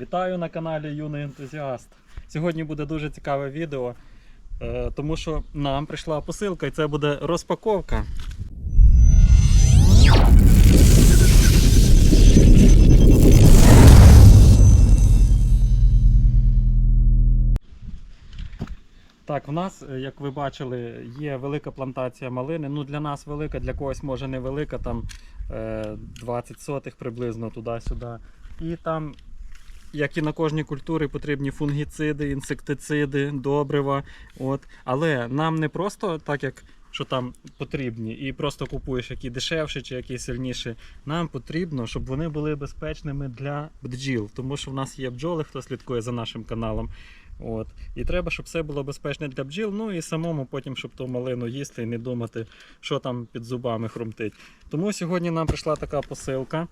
Вітаю на каналі Юний Ентузіаст. Сьогодні буде дуже цікаве відео, е, тому що нам прийшла посилка і це буде розпаковка. Так, в нас, е, як ви бачили, є велика плантація малини. Ну, для нас велика, для когось може невелика, там е, 20 сотих приблизно туди-сюди. І там, як і на кожній культурі, потрібні фунгіциди, інсектициди, добрива. От. Але нам не просто так, як що там потрібні, і просто купуєш які дешевші чи які сильніші. Нам потрібно, щоб вони були безпечними для бджіл, тому що в нас є бджоли, хто слідкує за нашим каналом. От. І треба, щоб все було безпечне для бджіл, ну і самому потім, щоб ту малину їсти і не думати, що там під зубами хрумтить. Тому сьогодні нам прийшла така посилка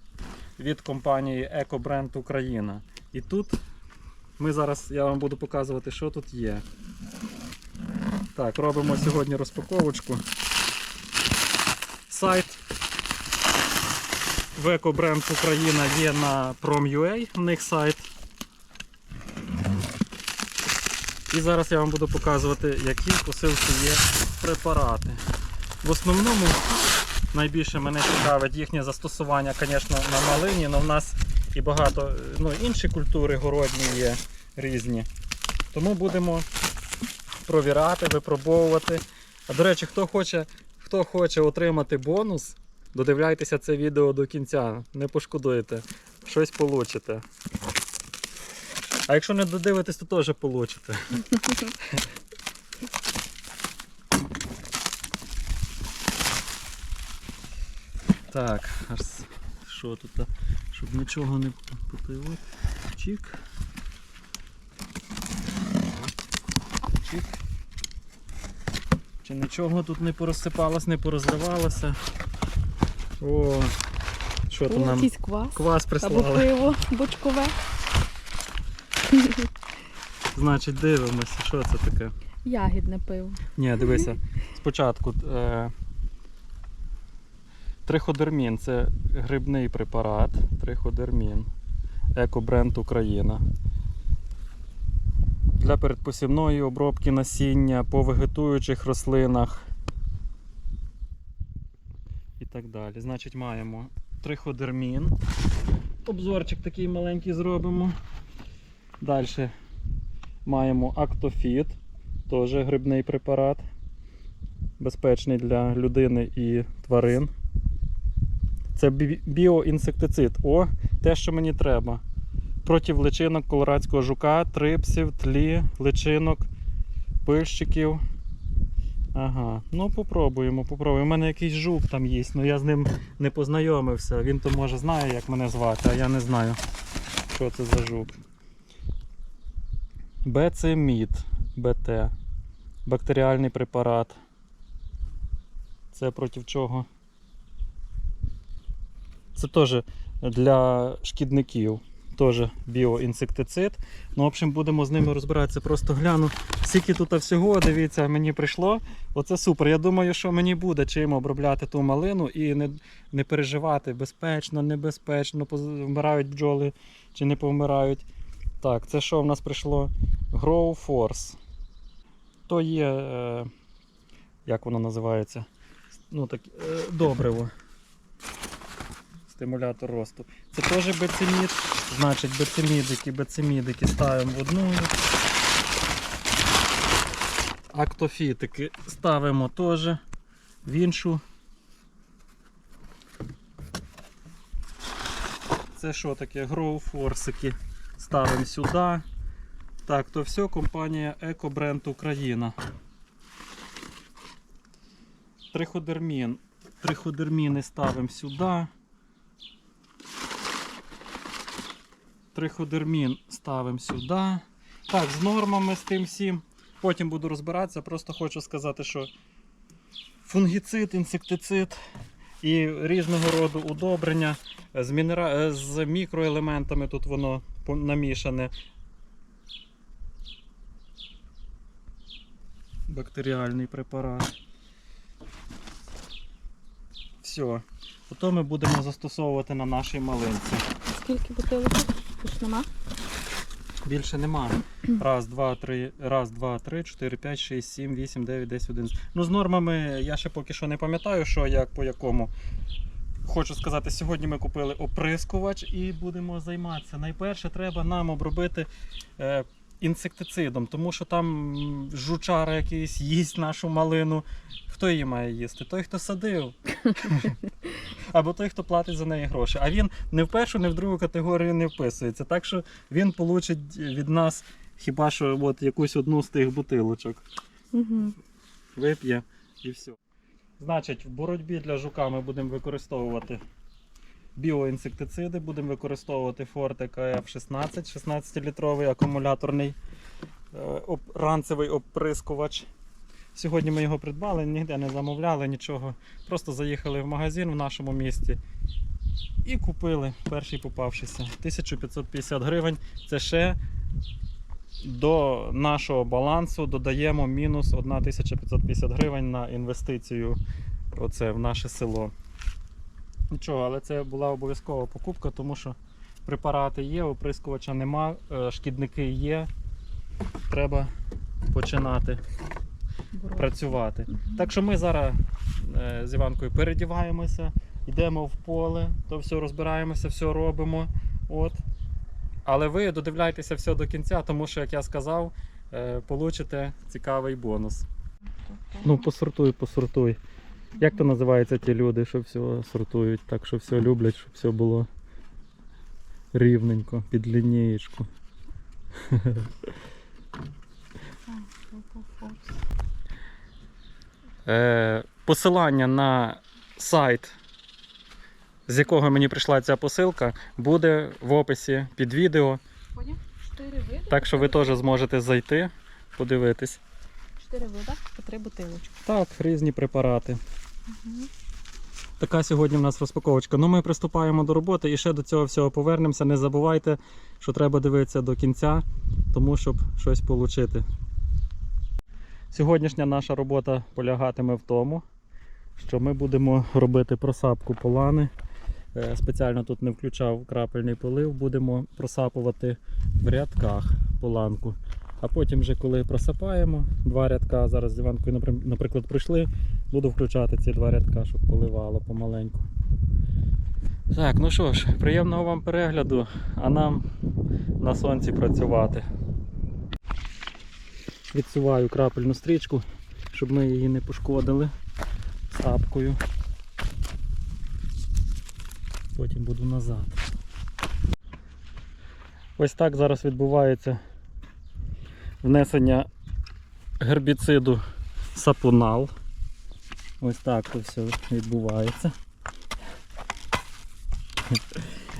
від компанії Екобренд Україна. І тут ми зараз я вам буду показувати, що тут є. Так, робимо сьогодні розпаковочку. Сайт в Екобренд Україна є на Prom.ua, в них сайт. І зараз я вам буду показувати, які в посилці є препарати. В основному найбільше мене цікавить їхнє застосування, звісно, на малині, але в нас і багато ну, інші культури городні є різні. Тому будемо провірати, випробовувати. А до речі, хто хоче, хто хоче отримати бонус, додивляйтеся це відео до кінця, не пошкодуєте, щось получите. А якщо не додивитесь, то теж получите. Так, аж що тут, щоб нічого не потило. Чик. Чик. Чи нічого тут не порозсипалось, не порозривалося. О, що там нам? квас. Квас Або пиво бочкове. Значить, дивимося, що це таке. Ягідне пиво. Ні, дивися. Спочатку е, триходермін це грибний препарат. Триходермін. Екобренд Україна. Для передпосівної обробки насіння по вегетуючих рослинах. І так далі. Значить, маємо триходермін. Обзорчик такий маленький зробимо. Далі маємо Актофіт теж грибний препарат. Безпечний для людини і тварин. Це біоінсектицид. О, те, що мені треба. Проти личинок колорадського жука, трипсів, тлі, личинок, пильщиків. Ага, ну попробуємо, попробуємо. У мене якийсь жук там є, але я з ним не познайомився. Він то може знає, як мене звати, а я не знаю, що це за жук. Бецемід. БТ. Бактеріальний препарат. Це проти чого? Це теж для шкідників. Теж біоінсектицид. Ну, в общем, будемо з ними розбиратися. Просто гляну. Скільки тут всього, дивіться, мені прийшло. Оце супер. Я думаю, що мені буде чим обробляти ту малину і не, не переживати безпечно, небезпечно, вмирають бджоли чи не повмирають. Так, це що в нас прийшло? Grow Force. То є, е, як воно називається? Ну, так, е, добриво. Стимулятор росту. Це теж бецемід. Значить, бецемідики, бецемідики ставимо в одну. Актофітики ставимо теж в іншу. Це що таке? Grow Force ставимо сюди. Так, то все компанія Екобренд Україна. Триходермін. Триходерміни ставимо сюди. Триходермін ставимо сюди. Так, з нормами з тим всім. Потім буду розбиратися. Просто хочу сказати, що фунгіцид, інсектицид і різного роду удобрення з, мінера... з мікроелементами тут воно намішане. Бактеріальний препарат. Все. Ото ми будемо застосовувати на нашій малинці. Скільки бутилок? Тут нема? Більше немає. Раз, два, три, раз, два, три, чотири, п'ять, шість, сім, вісім, дев'ять, десять, одинадцять. Ну, з нормами я ще поки що не пам'ятаю, що як по якому. Хочу сказати, сьогодні ми купили оприскувач і будемо займатися. Найперше треба нам обробити е, інсектицидом, тому що там жучара якийсь їсть нашу малину. Хто її має їсти? Той, хто садив. Або той, хто платить за неї гроші. А він не в першу, не в другу категорію не вписується. Так що він получить від нас хіба що от якусь одну з тих бутилочок. Угу. Вип'є і все. Значить, в боротьбі для жука ми будемо використовувати біоінсектициди, будемо використовувати Forte KF16, 16-літровий акумуляторний е, ранцевий оприскувач. Сьогодні ми його придбали, ніде не замовляли нічого. Просто заїхали в магазин в нашому місті і купили перший попавшийся. 1550 гривень. Це ще до нашого балансу додаємо мінус 1550 гривень на інвестицію оце, в наше село. Нічого, але це була обов'язкова покупка, тому що препарати є, оприскувача нема, е, шкідники є. Треба починати працювати. Так що ми зараз е, з Іванкою передіваємося, йдемо в поле, то все розбираємося, все робимо. От. Але ви додивляйтеся все до кінця, тому що, як я сказав, е, получите цікавий бонус. Ну, посортуй, посортуй. Як то називаються ті люди, що все сортують, так що все люблять, щоб все було рівненько, під лінієчку. Е, посилання на сайт, з якого мені прийшла ця посилка, буде в описі під відео. Так що ви теж зможете зайти, подивитись. Чотири вида по три бутилочки. Так, різні препарати. Угу. Така сьогодні в нас розпаковочка. Ну ми приступаємо до роботи і ще до цього всього повернемося. Не забувайте, що треба дивитися до кінця, тому щоб щось отримати. Сьогоднішня наша робота полягатиме в тому, що ми будемо робити просапку полани. Е, Спеціально тут не включав крапельний полив, будемо просапувати в рядках поланку. А потім, вже коли просапаємо два рядка, зараз з Іванкою, наприклад, прийшли, буду включати ці два рядка, щоб поливало помаленьку. Так, ну що ж, приємного вам перегляду, а нам на сонці працювати. Відсуваю крапельну стрічку, щоб ми її не пошкодили сапкою. Потім буду назад. Ось так зараз відбувається внесення гербіциду сапунал. Ось так це все відбувається.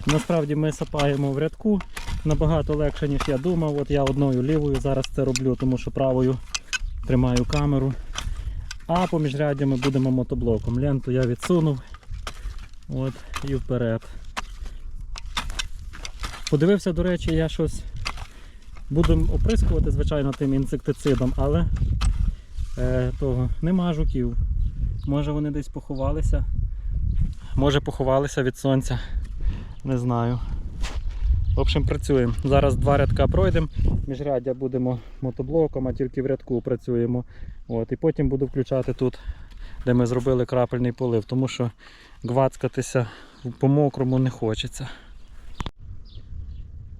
Насправді ми сапаємо в рядку набагато легше, ніж я думав. От я одною лівою зараз це роблю, тому що правою тримаю камеру. А по міжряддями будемо мотоблоком. Ленту я відсунув. От, і вперед. Подивився, до речі, я щось Будемо оприскувати, звичайно, тим інсектицидом, але е, того нема жуків. Може вони десь поховалися. Може поховалися від сонця. Не знаю. В общем, працюємо. Зараз два рядка пройдемо, міжряддя будемо мотоблоком, а тільки в рядку працюємо. От, і потім буду включати тут, де ми зробили крапельний полив, тому що гвацкатися по мокрому не хочеться.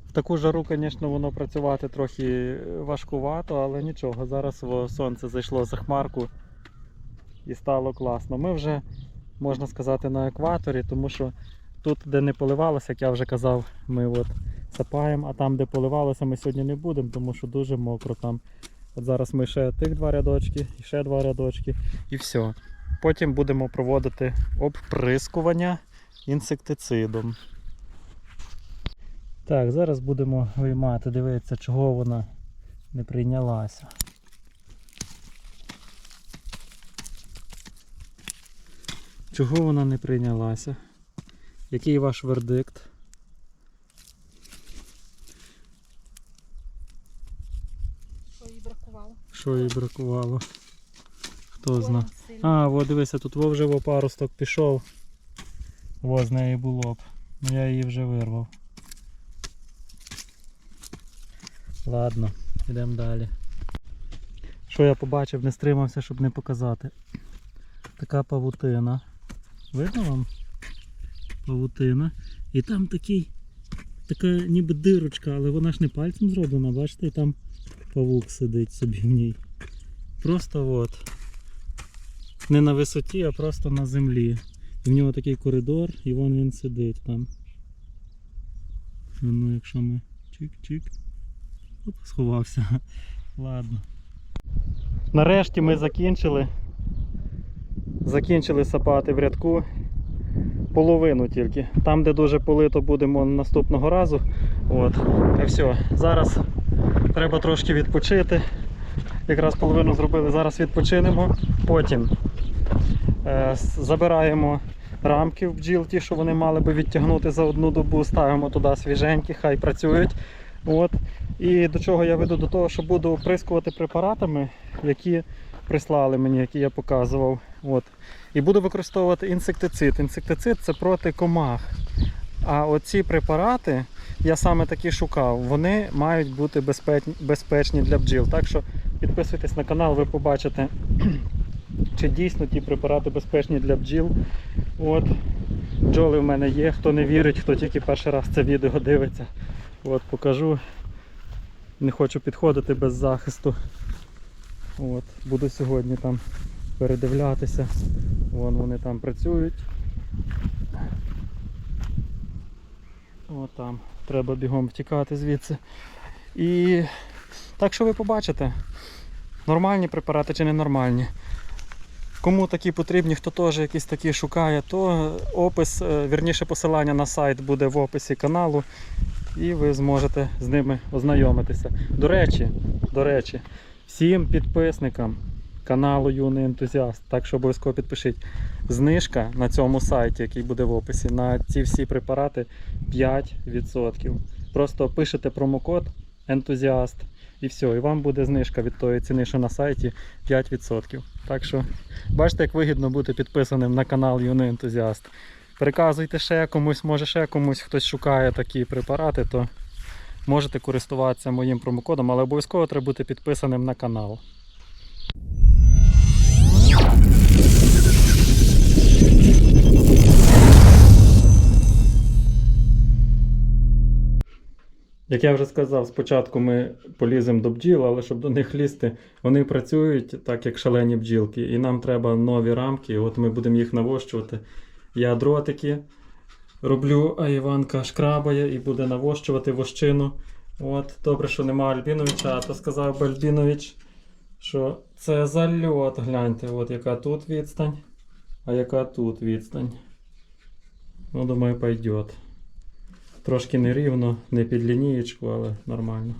В таку жару, звісно, воно працювати трохи важкувато, але нічого. Зараз сонце зайшло за хмарку і стало класно. Ми вже, можна сказати, на екваторі, тому що тут, де не поливалося, як я вже казав, ми от сапаємо, а там, де поливалося, ми сьогодні не будемо, тому що дуже мокро там. От зараз ми ще тих два рядочки, і ще два рядочки, і все. Потім будемо проводити обприскування інсектицидом. Так, зараз будемо виймати, дивитися, чого вона не прийнялася. Чого вона не прийнялася? Який ваш вердикт? Що їй бракувало? Що їй бракувало? Хто знає? А, от дивися, тут во вже во пішов. Во з неї було б. Ну я її вже вирвав. Ладно, йдемо далі. Що я побачив, не стримався, щоб не показати. Така павутина. Видно вам? Павутина. І там такий, така ніби дирочка, але вона ж не пальцем зроблена, бачите, і там павук сидить собі в ній. Просто от. Не на висоті, а просто на землі. І в нього такий коридор, і вон він сидить там. Ну, якщо ми чик-чик. Оп, сховався. Ладно. Нарешті ми закінчили. Закінчили сапати в рядку. Половину тільки. Там, де дуже полито, будемо наступного разу. От. І все. Зараз треба трошки відпочити. Якраз половину зробили, зараз відпочинемо. Потім е, забираємо рамки в бджіл, ті, що вони мали би відтягнути за одну добу, ставимо туди свіженькі, хай працюють. От. І до чого я веду? До того, що буду оприскувати препаратами, які прислали мені, які я показував. От. І буду використовувати інсектицид. Інсектицид це проти комах. А оці препарати, я саме такі шукав, вони мають бути безпечні, для бджіл. Так що підписуйтесь на канал, ви побачите, чи дійсно ті препарати безпечні для бджіл. От. Бджоли в мене є, хто не вірить, хто тільки перший раз це відео дивиться. От, покажу. Не хочу підходити без захисту. От, буду сьогодні там передивлятися. Вон вони там працюють. От там. Треба бігом втікати звідси. І так що ви побачите, нормальні препарати чи ненормальні. Кому такі потрібні, хто теж якісь такі шукає, то опис, е, вірніше посилання на сайт буде в описі каналу, і ви зможете з ними ознайомитися. До речі, до речі, всім підписникам каналу Юний ентузіаст, так що обов'язково підпишіть. Знижка на цьому сайті, який буде в описі, на ці всі препарати 5%. Просто пишете промокод ентузіаст і все, і вам буде знижка від тої ціни, що на сайті 5%. Так що бачите, як вигідно бути підписаним на канал Юний ентузіаст. Приказуйте ще комусь, може ще комусь хтось шукає такі препарати, то можете користуватися моїм промокодом, але обов'язково треба бути підписаним на канал. Як я вже сказав, спочатку ми поліземо до бджіл, але щоб до них лізти, вони працюють так, як шалені бджілки, і нам треба нові рамки. От ми будемо їх навощувати. Я дротики роблю, а Іванка шкрабає і буде навощувати вощину. От, добре, що нема Альбіновича, а то сказав би Альбінович, що це зальот. Гляньте, от яка тут відстань, а яка тут відстань. Ну, думаю, пойдет. Трошки нерівно, не під лінієчку, але нормально.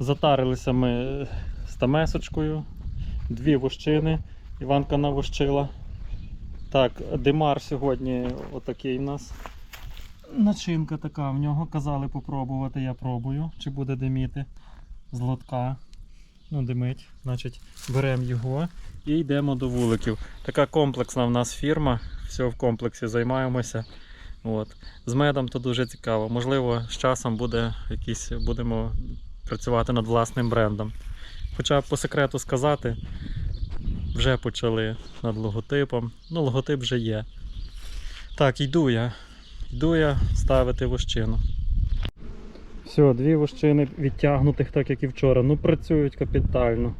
Затарилися ми з тамесочкою. Дві вощини. Іванка навощила. Так, димар сьогодні отакий у нас. Начинка така в нього. Казали попробувати, я пробую, чи буде диміти з лотка. Ну, димить. Значить, беремо його і йдемо до вуликів. Така комплексна в нас фірма. Все в комплексі займаємося. От. З медом то дуже цікаво. Можливо, з часом буде якісь, будемо працювати над власним брендом. Хоча по секрету сказати, вже почали над логотипом. Ну, логотип вже є. Так, йду я. Йду я ставити вощину. Все, дві вощини відтягнутих, так як і вчора. Ну, працюють капітально.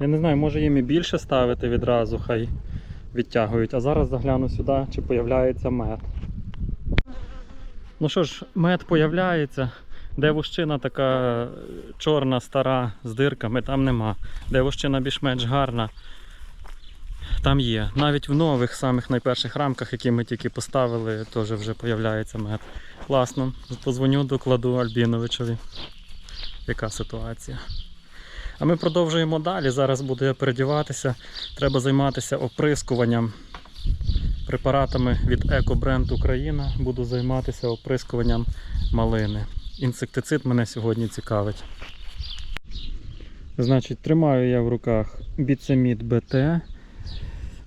Я не знаю, може їм і більше ставити відразу, хай відтягують. А зараз загляну сюди, чи появляється мед. Ну що ж, мед появляється. Де вощина така чорна, стара, з дирками, там нема. Де вощина більш-менш гарна, там є. Навіть в нових самих найперших рамках, які ми тільки поставили, теж вже появляється мед. Класно. Позвоню, докладу Альбіновичові. Яка ситуація? А ми продовжуємо далі. Зараз буду я передіватися. Треба займатися оприскуванням препаратами від Екобренд Україна. Буду займатися оприскуванням малини. Інсектицид мене сьогодні цікавить. Значить, тримаю я в руках біцемід БТ.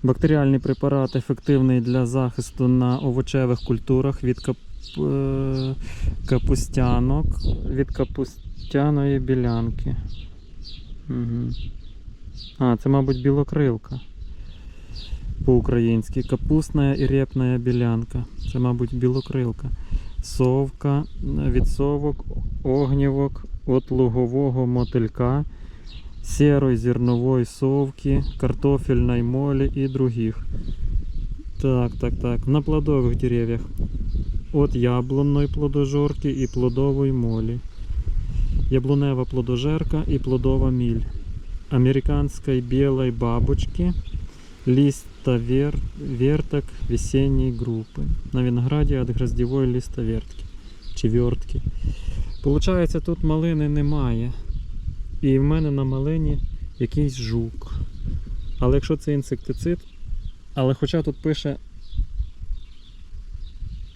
Бактеріальний препарат ефективний для захисту на овочевих культурах від кап... е, капустянок, від капуст... жовтяної білянки. Угу. А, це, мабуть, білокрилка. По-українськи. Капустна і репна білянка. Це, мабуть, білокрилка. Совка, відсовок, огнівок от лугового мотилька, серої зернової совки, картофельної молі і других. Так, так, так. На плодових деревьях. От яблунної плодожорки і плодової молі. Яблунева плодожерка и плодова миль. Американской белой бабочки, листовер... верток весенней группы. На винограді от гроздевой листовертки. Чи вертки. Получається, тут малини немає. І в мене на малині якийсь жук. Але якщо це інсектицид, але хоча тут пише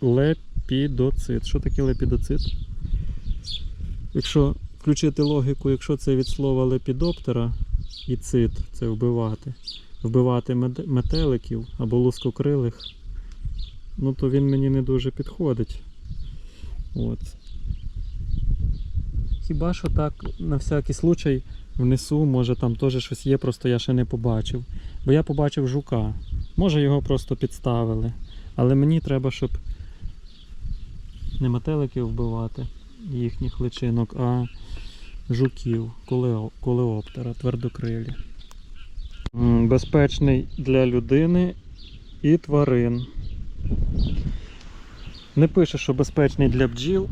лепідоцид. Що таке лепідоцид? Якщо включити логіку, якщо це від слова лепідоптера і цит це вбивати, вбивати метеликів або лускокрилих, ну то він мені не дуже підходить. От. Хіба що так, на всякий случай внесу, може там теж щось є, просто я ще не побачив. Бо я побачив жука. Може його просто підставили. Але мені треба, щоб не метеликів вбивати їхніх личинок, а жуків, колеоптера, твердокрилі. Безпечний для людини і тварин. Не пише, що безпечний для бджіл,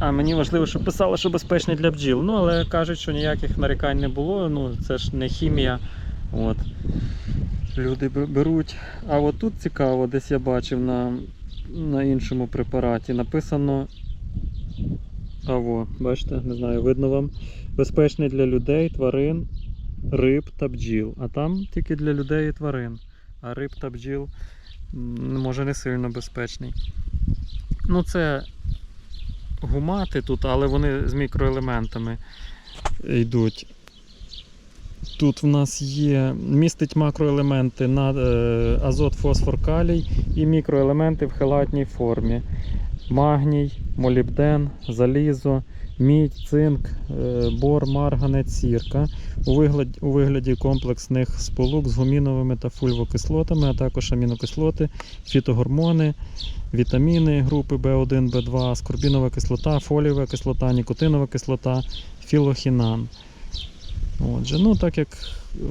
а мені важливо, щоб писало, що безпечний для бджіл. Ну, але кажуть, що ніяких нарікань не було. Ну, це ж не хімія. От. Люди беруть. А от тут цікаво, десь я бачив на, на іншому препараті. Написано. А во, бачите, не знаю, видно вам. Безпечний для людей, тварин, риб та бджіл. А там тільки для людей і тварин. А риб та бджіл може не сильно безпечний. Ну, це гумати тут, але вони з мікроелементами йдуть. Тут в нас є, містить макроелементи на е, азот, фосфор, калій і мікроелементи в хелатній формі. Магній, молібден, залізо, мідь, цинк, е, бор, марганець, сірка у вигляді, у вигляді комплексних сполук з гуміновими та фульвокислотами, а також амінокислоти, фітогормони, вітаміни групи В1, В2, аскорбінова кислота, фолієва кислота, нікотинова кислота, філохінан. Отже, ну так як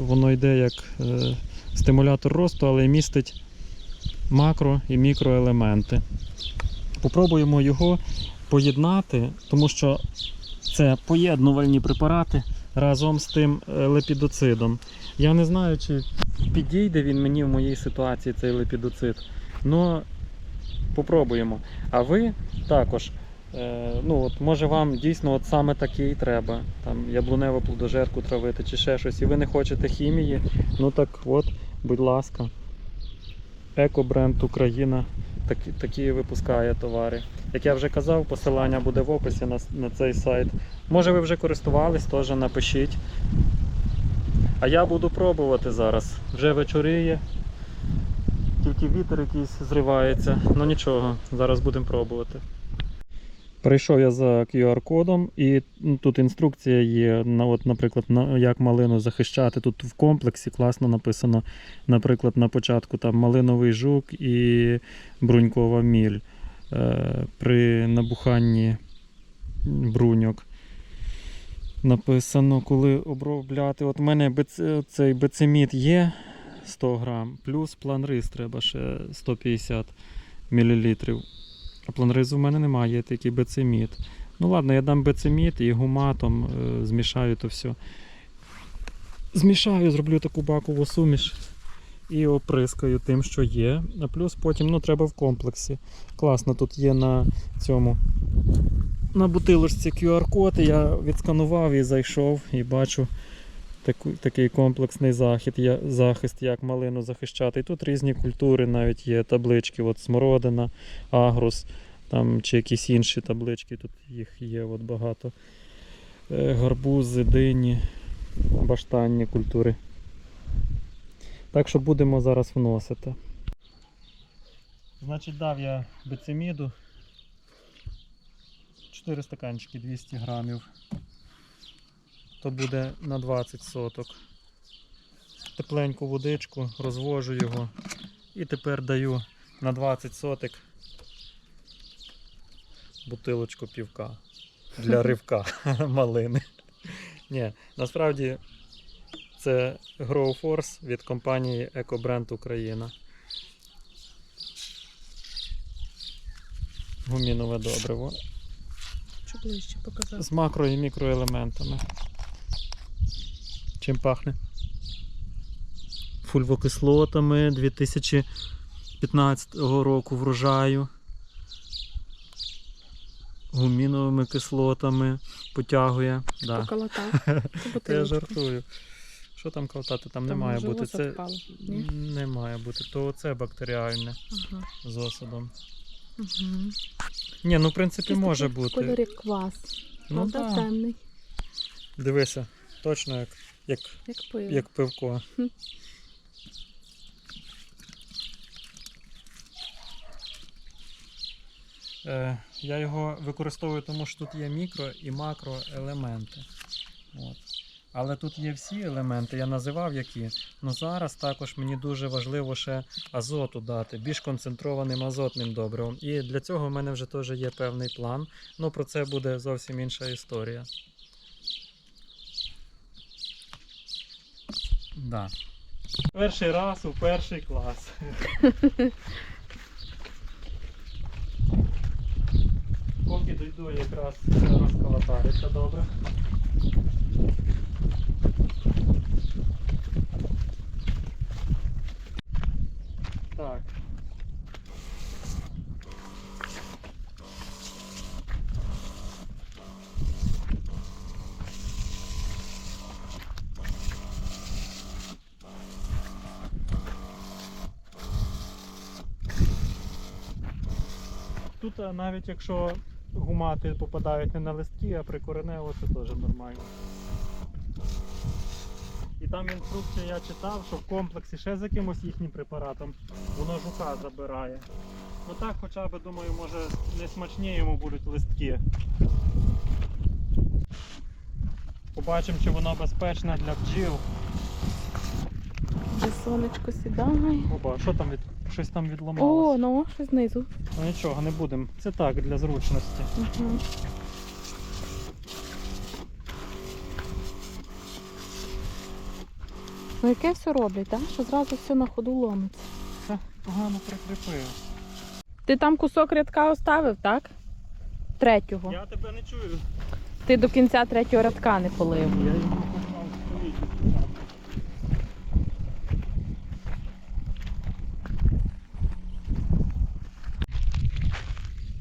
воно йде як е, стимулятор росту, але й містить макро і мікроелементи. Попробуємо його поєднати, тому що це поєднувальні препарати разом з тим е, лепідоцидом. Я не знаю, чи підійде він мені в моїй ситуації цей лепідоцид. Ну, попробуємо. А ви також. е, Ну, от, може вам дійсно от саме такий треба. Там яблуневу плодожерку травити чи ще щось, і ви не хочете хімії. Ну так от, будь ласка. Екобренд Україна такі, такі випускає товари. Як я вже казав, посилання буде в описі на, на цей сайт. Може ви вже користувались, теж напишіть. А я буду пробувати зараз. Вже вечоріє. Тільки вітер якийсь зривається. Ну нічого, зараз будемо пробувати. Прийшов я за QR-кодом, і ну, тут інструкція є, на, от, наприклад, на, як малину захищати. Тут в комплексі класно написано, наприклад, на початку там малиновий жук і брунькова міль е, при набуханні бруньок. Написано, коли обробляти. От у мене бец, цей бецеміт є 100 грам, плюс планриз треба ще 150 мл. А планризу в мене немає, є тільки бецеміт. Ну ладно, я дам бецеміт і гуматом е, змішаю то все. Змішаю, зроблю таку бакову суміш і оприскаю тим, що є. А плюс потім ну, треба в комплексі. Класно, тут є на цьому. На бутилочці QR-код, я відсканував і зайшов, і бачу такий комплексний захід, захист, як малину захищати. І тут різні культури навіть є таблички, от смородина, агрус, там, чи якісь інші таблички, тут їх є от багато. Е, Гарбузи, дині, баштанні культури. Так що будемо зараз вносити. Значить, дав я бецеміду. 4 стаканчики 200 грамів. То буде на 20 соток. Тепленьку водичку, розвожу його і тепер даю на 20 сотик бутилочку півка для ривка малини. Ні, насправді це Grow Force від компанії EcoBrand Україна. Гумінове добриво Що ближче показати? з макро і мікроелементами. Чим пахне? Фульвокислотами 2015 року врожаю. Гуміновими кислотами потягує. Да. Я жартую. Що там ковтати? Там, не має бути. Це Впало. Ні? не має бути. То це бактеріальне Ага. з осадом. Угу. Ні, ну в принципі може В кольорі квас. Ну, да. темний, Дивися, точно як, як, як пиво. як пивко. Хм. Е, я його використовую, тому що тут є мікро і макроелементи. От. Але тут є всі елементи, я називав які. Ну зараз також мені дуже важливо ще азоту дати, більш концентрованим азотним добривом. І для цього в мене вже теж є певний план. Ну про це буде зовсім інша історія. Да. Перший раз у перший клас. Поки дойду, якраз розколотається добре. Так. Тут навіть якщо гумати попадають не на листки, а прикоренево, це теж нормально. І там інструкція я читав, що в комплексі ще з якимось їхнім препаратом воно жука забирає. Ну так хоча б думаю, може не смачні йому будуть листки. Побачимо, чи воно безпечне для бджіл. Сонечко сідає. Оба, що там від щось там відламалося? О, ну, що знизу. Ну нічого, не будемо. Це так, для зручності. Угу. Ну яке все роблять, так? Що зразу все на ходу ломиться. Це погано прикріпив. Ти там кусок рядка оставив, так? Третього. Я тебе не чую. Ти до кінця третього рядка не полив. Я його не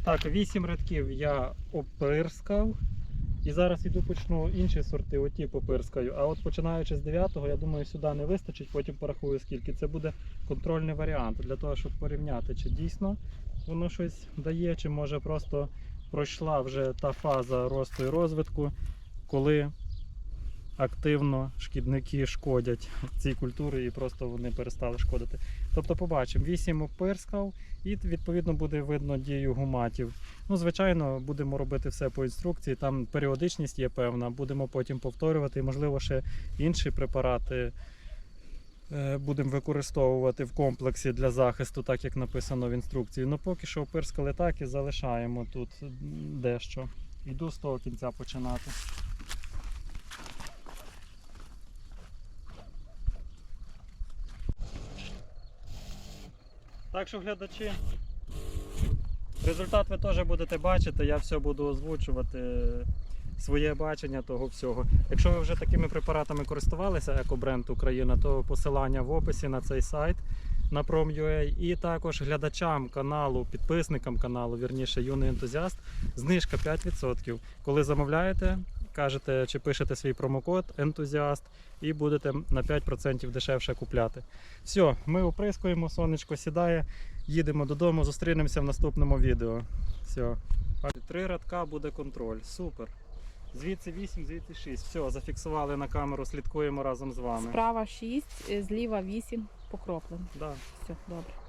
Так, вісім рядків я опирскав. І зараз іду почну інші сорти, оті попирскаю. А от починаючи з 9-го, я думаю, сюди не вистачить, потім порахую скільки. Це буде контрольний варіант для того, щоб порівняти, чи дійсно воно щось дає, чи може просто пройшла вже та фаза росту і розвитку, коли активно шкідники шкодять цій культурі і просто вони перестали шкодити. Тобто побачимо, 8 опирскав і відповідно буде видно дію гуматів. Ну, звичайно, будемо робити все по інструкції. Там періодичність є певна, будемо потім повторювати, і, можливо, ще інші препарати. е, Будемо використовувати в комплексі для захисту, так як написано в інструкції. Ну поки що опирскали так і залишаємо тут дещо. Йду з того кінця починати. Так що, глядачі, результат ви теж будете бачити, я все буду озвучувати своє бачення того всього. Якщо ви вже такими препаратами користувалися, екобренд Україна, то посилання в описі на цей сайт на Prom.ua і також глядачам каналу, підписникам каналу, вірніше, юний ентузіаст, знижка 5%. Коли замовляєте, кажете чи пишете свій промокод ентузіаст і будете на 5% дешевше купляти. Все, ми оприскуємо, сонечко сідає, їдемо додому, зустрінемося в наступному відео. Все. Три радка буде контроль. Супер. Звідси 8, звідси 6. Все, зафіксували на камеру, слідкуємо разом з вами. Справа 6, зліва 8 покроплено. Да. Все, добре.